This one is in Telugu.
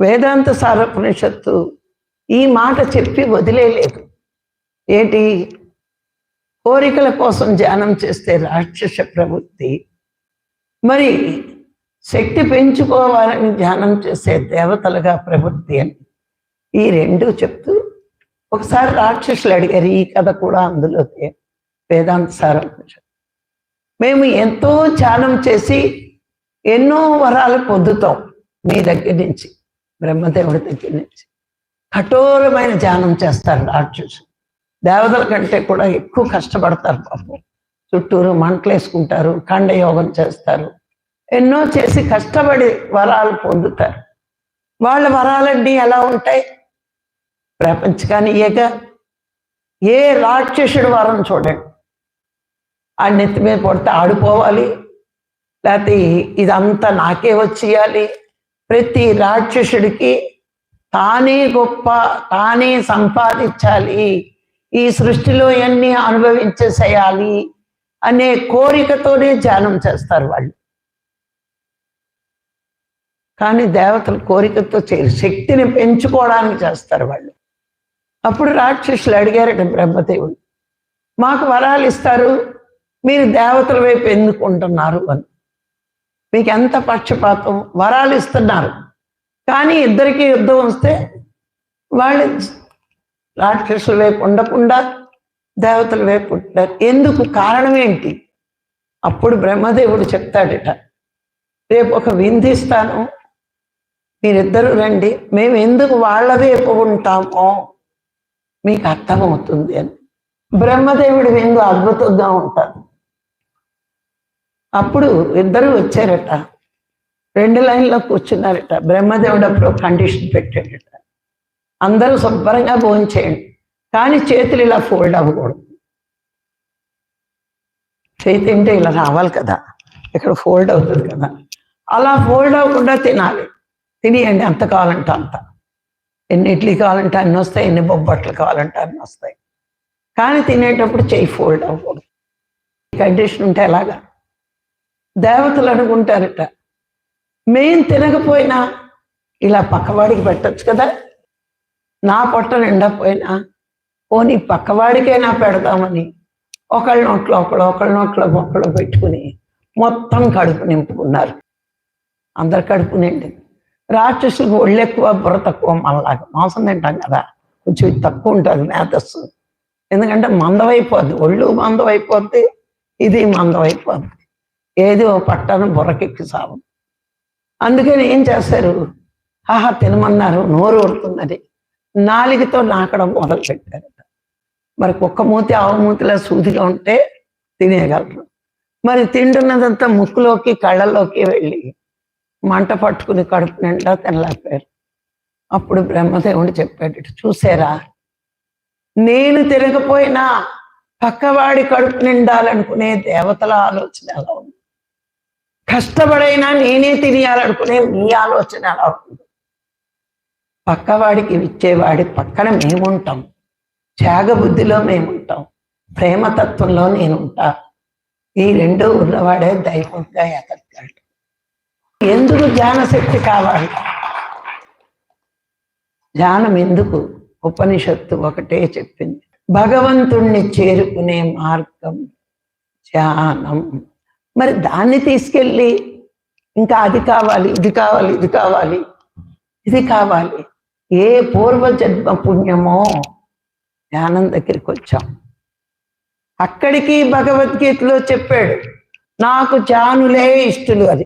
వేదాంత సారోపనిషత్తు ఈ మాట చెప్పి వదిలేదు ఏంటి? కోరికల కోసం ధ్యానం చేస్తే రాక్షస ప్రవృత్తి. మరి శక్తి పెంచుకోవాలని ధ్యానం చేసే దేవతలుగా ప్రవృత్తి అని ఈ రెండు చెప్తూ ఒకసారి రాక్షసులు అడిగారు ఈ కథ కూడా అందులోకే. వేదాంత సారోపనిషత్తు. మేము ఎంతో ధ్యానం చేసి ఎన్నో వరాలు పొందుతాం మీ దగ్గర నుంచి. బ్రహ్మదేవుడి దగ్గర నుంచి. కఠోరమైన ధ్యానం చేస్తారు రాక్షసు దేవతల కంటే కూడా ఎక్కువ కష్టపడతారు పాపం. చుట్టూరు మంటలు వేసుకుంటారు ఖండయోగం చేస్తారు. ఎన్నో చేసి కష్టపడి వరాలు పొందుతారు. వాళ్ళ వరాలన్నీ ఎలా ఉంటాయి? ప్రపంచకానియేగా ఏ రాక్షసుడు వరం చూడండి. ఆ నెత్తి మీద పడితే ఆడుకోవాలి లేకపోతే ఇదంతా నాకే వచ్చేయాలి ప్రతి రాక్షసుడికి తానే గొప్ప తానే సంపాదించాలి. ఈ సృష్టిలో అన్ని అనుభవించేసేయాలి అనే కోరికతోనే ధ్యానం చేస్తారు వాళ్ళు. కానీ దేవతలు కోరికతో చేయరు శక్తిని పెంచుకోవడానికి చేస్తారు వాళ్ళు. అప్పుడు రాక్షసులు అడిగారట బ్రహ్మదేవుడు మాకు వరాలు ఇస్తారు మీరు దేవతల వైపు ఎందుకుంటున్నారు? అని. మీకు ఎంత పక్షపాతం? వరాలు ఇస్తున్నారు. కానీ ఇద్దరికి యుద్ధం వస్తే వాళ్ళు రాక్షసుల వైపు ఉండకుండా దేవతల వైపు ఉంటారు ఎందుకు? కారణం ఏంటి? అప్పుడు బ్రహ్మదేవుడు చెప్తాడట రేపు ఒక వింధిస్తాను మీరిద్దరూ రండి. మేము ఎందుకు వాళ్ళ వైపు ఉంటామో మీకు అర్థమవుతుంది అని. బ్రహ్మదేవుడి విందు అద్భుతంగా ఉంటారు అప్పుడు ఇద్దరు వచ్చారట. రెండు లైన్లో కూర్చున్నారట. బ్రహ్మదేవుడు అప్పుడు కండిషన్ పెట్టాడట. అందరూ శుభ్రంగా భోంచేయండి కానీ చేతులు ఇలా ఫోల్డ్ అవ్వకూడదు. చేతి అంటే ఇలా రావాలి కదా. ఇక్కడ ఫోల్డ్ అవుతుంది కదా. అలా ఫోల్డ్ అవ్వకుండా తినాలి. తినేయండి ఎంత కావాలంటే అంత. ఎన్ని ఇడ్లీ కావాలంటే అన్ని వస్తాయి ఎన్ని బొబ్బట్లు కావాలంటే అన్ని వస్తాయి. కానీ తినేటప్పుడు చేయి ఫోల్డ్ అవ్వకూడదు. కండిషన్ ఉంటే ఎలాగా? దేవతలు అనుకుంటారట. మేం తినకపోయినా ఇలా పక్కవాడికి పెట్టచ్చు కదా. నా పొట్ట నిండపోయినా పోనీ పక్కవాడికైనా పెడదామని ఒకళ్ళ నోట్లో ఒకళ్ళు ఒకళ్ళ నోట్లో ఒకళ్ళు పెట్టుకుని మొత్తం కడుపు నింపుకున్నారు. అందరు కడుపు నిండి రాక్షసులకు ఒళ్ళు ఎక్కువ బుర్ర తక్కువ మనలాగా మాంసం తింటాం కదా. కొంచెం తక్కువ ఉంటుంది మేధస్సు. ఎందుకంటే మందమైపోద్ది ఒళ్ళు మందమైపోద్ది ఇది మందమైపోద్ది. ఏది ఓ పట్టను బుర్రకెక్కి సాగు అందుకని ఏం చేస్తారు? ఆహా తినమన్నారు నోరు ఊరుతుందని నాలుగుతో నాకడం మొదలు పెట్టారట. మరి కుక్క మూతి ఆవు మూతిలో సూదిగా ఉంటే తినేయగలరు. మరి తింటున్నదంతా ముక్కులోకి కళ్ళలోకి వెళ్ళి మంట పట్టుకుని కడుపు నిండా తినలేకపోయారు. అప్పుడు బ్రహ్మదేవుడు చెప్పాడు చూసారా నేను తినకపోయినా పక్కవాడి కడుపు నిండాలనుకునే దేవతల ఆలోచన ఎలా ఉంది? కష్టపడైనా నేనే తినేయాలనుకునే మీ ఆలోచన అలా ఉంటుంది. పక్కవాడికి ఇచ్చేవాడి పక్కన మేముంటాం. త్యాగబుద్ధిలో మేముంటాం. ప్రేమతత్వంలో నేనుంటా. ఈ రెండు ఉన్నవాడే దైవంగా ఎదగలడు ఎందుకు జ్ఞానశక్తి కావాలి? జ్ఞానం ఎందుకు? ఉపనిషత్తు ఒకటే చెప్పింది. భగవంతుణ్ణి చేరుకునే మార్గం ధ్యానం. మరి దాన్ని తీసుకెళ్ళి ఇంకా అది కావాలి ఇది కావాలి ఇది కావాలి ఇది కావాలి. ఏ పూర్వజన్మ పుణ్యమో ధ్యానం దగ్గరికి వచ్చాం. అక్కడికి భగవద్గీతలో చెప్పాడు నాకు జానులే ఇష్టలు అది.